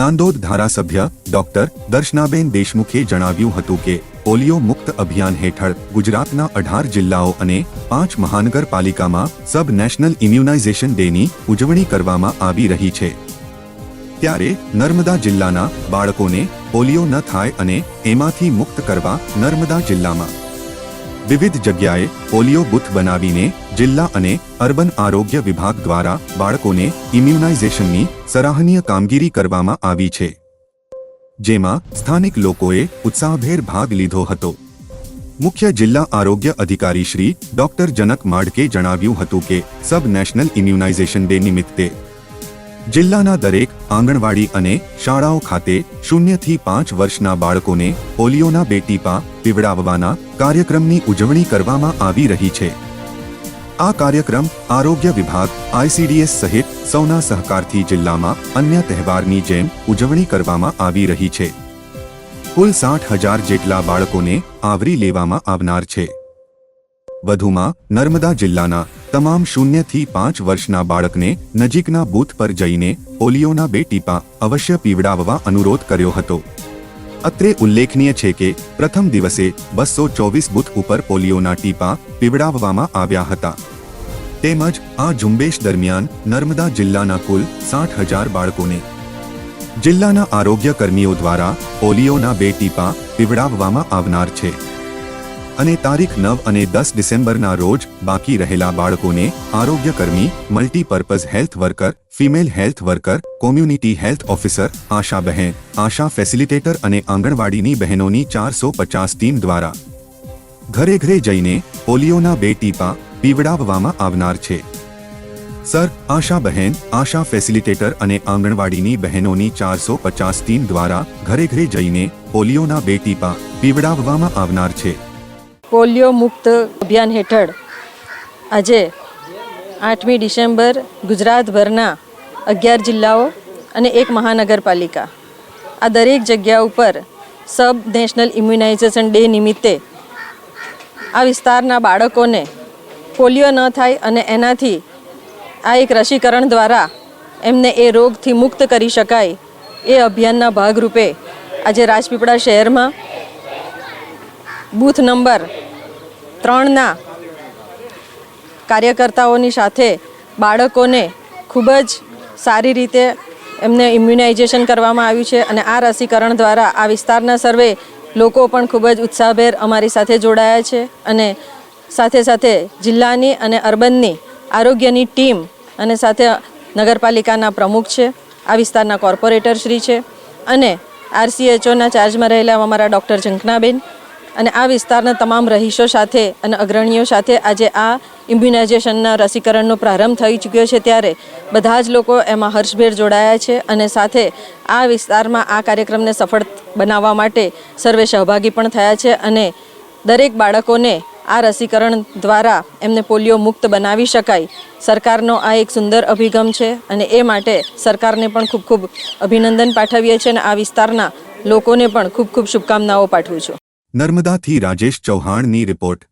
નાંદોદ ધારાસભ્ય ડોક્ટર દર્શનાબેન દેશમુખે જણાવ્યું હતું કે, પોલિયો મુક્ત અભિયાન હેઠળ ગુજરાતના અઢાર જિલ્લાઓ અને પાંચ મહાનગરપાલિકામાં સબ નેશનલ ઇમ્યુનાઇઝેશન ડેની ઉજવણી કરવામાં આવી રહી છે. ત્યારે નર્મદા જિલ્લાના બાળકોને પોલિયો ન થાય અને એમાંથી મુક્ત કરવા નર્મદા જિલ્લામાં વિવિધ જગ્યાએ પોલિયો બૂથ બનાવીને જિલ્લા અને અર્બન આરોગ્ય વિભાગ દ્વારા બાળકોને ઇમ્યુનાઇઝેશનની સરાહનીય કામગીરી કરવામાં આવી છે. જેમાં સ્થાનિક લોકોએ ઉત્સાહભેર ભાગ લીધો હતો. મુખ્ય જિલ્લા આરોગ્ય અધિકારી શ્રી ડોક્ટર જનક માડકે જણાવ્યું હતું કે સબ નેશનલ ઇમ્યુનાઇઝેશન ડે નિમિત્તે જિલ્લાના દરેક આંગણવાડી અને શાળાઓ ખાતે શૂન્યથી પાંચ વર્ષના બાળકોને પોલિયોના બે ટીપા પીવડાવવાના કાર્યક્રમની ઉજવણી કરવામાં આવી રહી છે. આ કાર્યક્રમ આરોગ્ય વિભાગ આઈસીડીએસ સહિત સૌના સહકારથી જિલ્લામાં અન્ય તહેવારની જેમ ઉજવણી કરવામાં આવી રહી છે. કુલ સાઠ હજાર જેટલા બાળકોને આવરી લેવામાં આવનાર છે. વધુમાં નર્મદા જિલ્લાના તમામ શૂન્યથી પાંચ વર્ષના બાળકને નજીકના બૂથ પર જઈને પોલિયોના બે ટીપા અવશ્ય પીવડાવવા અનુરોધ કર્યો હતો. અત્રે ઉલ્લેખનીય છે કે, પ્રથમ દિવસે બસો ચોવીસ બૂથ ઉપર પોલિયોના ટીપા પીવડાવવામાં આવ્યા હતા. તેમજ આ ઝુંબેશ દરમિયાન નર્મદા જિલ્લાના કુલ સાઠ હજાર બાળકોને જિલ્લાના આરોગ્ય કર્મીઓ દ્વારા પોલિયોના બે ટીપા પીવડાવવામાં આવનાર છે. અને તારીખ નવ અને દસ ડિસેમ્બરના રોજ બાકી રહેલા બાળકોને આરોગ્ય કર્મી multipurpose health worker, female health worker, community health officer, ASHA બહેન, આશા ફેસિલિટેટર અને આંગણવાડીની બહેનોની ચારસો પચાસ ટીમ દ્વારા ઘરે ઘરે જઈને પોલિયોના બે ટીપા પીવડાવવામાં આવનાર છે. સર, આશા બહેન, આશા ફેસિલિટેટર અને આંગણવાડીની બહેનોની ચારસો પચાસ ટીમ દ્વારા ઘરે ઘરે જઈને પોલિયોના બે ટીપા પીવડાવવામાં આવનાર છે. પોલિયો મુક્ત અભિયાન હેઠળ આજે આઠમી ડિસેમ્બર ગુજરાતભરના અગિયાર જિલ્લાઓ અને એક મહાનગરપાલિકા. આ દરેક જગ્યા ઉપર સબ નેશનલ ઇમ્યુનાઇઝેશન ડે નિમિત્તે આ વિસ્તારના બાળકોને પોલિયો ન થાય અને એનાથી આ એક રસીકરણ દ્વારા એમને એ રોગથી મુક્ત કરી શકાય એ અભિયાનના ભાગરૂપે આજે રાજપીપળા શહેરમાં બૂથ નંબર ત્રણના કાર્યકર્તાઓની સાથે બાળકોને ખૂબ જ સારી રીતે એમને ઇમ્યુનાઇઝેશન કરવામાં આવ્યું છે અને આ રસીકરણ દ્વારા આ વિસ્તારના સર્વે લોકો પણ ખૂબ જ ઉત્સાહભેર અમારી સાથે જોડાયા છે અને સાથે સાથે જિલ્લાની અને અર્બનની આરોગ્યની ટીમ અને સાથે નગરપાલિકાના પ્રમુખ છે, આ વિસ્તારના કોર્પોરેટર શ્રી છે અને આરસીએચઓના ચાર્જમાં રહેલા અમારા ડૉક્ટર ઝંખનાબેન અને આ વિસ્તારના તમામ રહીશો સાથે અને અગ્રણીઓ સાથે આજે આ ઇમ્યુનાઇઝેશનના રસીકરણનો પ્રારંભ થઈ ચૂક્યો છે ત્યારે બધા જ લોકો એમાં હર્ષભેર જોડાયા છે અને સાથે આ વિસ્તારમાં આ કાર્યક્રમને સફળ બનાવવા માટે સર્વે સહભાગી પણ થયા છે અને દરેક બાળકોને આ રસીકરણ દ્વારા એમને પોલિયો મુક્ત બનાવી શકાય. સરકારનો આ એક સુંદર અભિગમ છે અને એ માટે સરકારને પણ ખૂબ ખૂબ અભિનંદન પાઠવીએ છીએ અને આ વિસ્તારના લોકોને પણ ખૂબ ખૂબ શુભકામનાઓ પાઠવું છું. નર્મદાથી રાજેશ ચૌહાણની રિપોર્ટ.